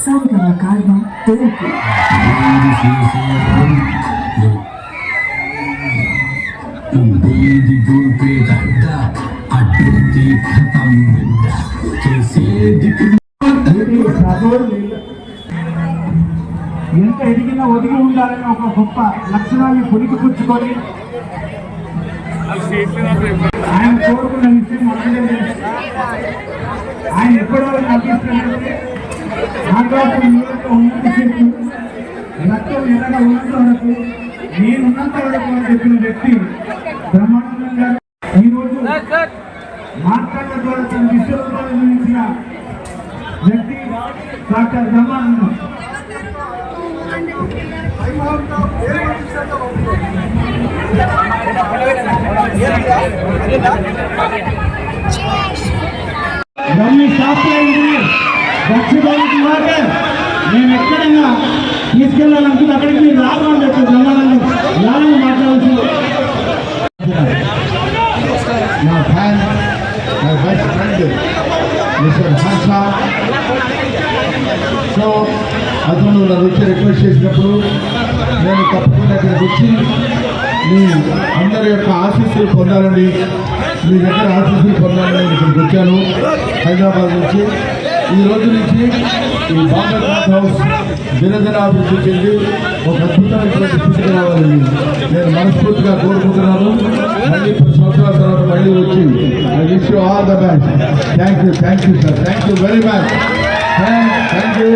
సరిగమ కార్మ తెలుగు ఉండేది గోపే గడ్డ అడ్డుంది ఖతం బిడ్డ చేసేది ఎంత ఎదిగినా ఒదిగి ఉండాలని ఒక గొప్ప లక్షణాన్ని పొలికి పుచ్చుకొని ఆయన కోరుకున్న విషయం మనందరం తెలుసు. ఆయన ఎక్కడో నటిస్తున్నట్టే ఆకాశం నీళ్ళతో ఉన్నంతసేపు రక్తం ఎర్రగా ఉన్నంత వరకు నేనున్నంత వరకు అని చెప్పిన వ్యక్తి బ్రహ్మానందం గారు ఈరోజు మాట్లాడడం ద్వారా తన విశ్వరూపాన్ని చూపించిన వ్యక్తి డాక్టర్ బ్రహ్మానందం. Thank రమ్మి శాస్త్రైంది దక్షిణానికి కుమార్ నేను ఎక్కడైనా తీసుకెళ్ళాలనుకుంటే అక్కడికి మీరు అని చెప్పి బ్రహ్మానందం యాలని మాట్లాడుతూ నా ఫ్యాన్ నా best friend mister Harsha so అతను నన్ను వచ్చి రిక్వెస్ట్ చేసినప్పుడు నేను తప్పకుండా ఇక్కడికి వచ్చి మీ అందరి యొక్క ఆశీస్సులు పొందాలని మీ దగ్గర ఆశీస్సులు పొందాలని ఇక్కడికి వచ్చాను. హైదరాబాద్ నుంచి. ఈ రోజు నుంచి ఈ బాంబే హౌస్ దినదిన అభివృద్ధి చెంది ఒక అద్భుతమైనటువంటి స్థితికి రావాలని నేను మనస్ఫూర్తిగా కోరుకుంటున్నాను. మళ్ళీ సంవత్సరాల తర్వాత మళ్ళీ వచ్చి I wish you all the best. Thank you thank you sir thank you very much. Thank you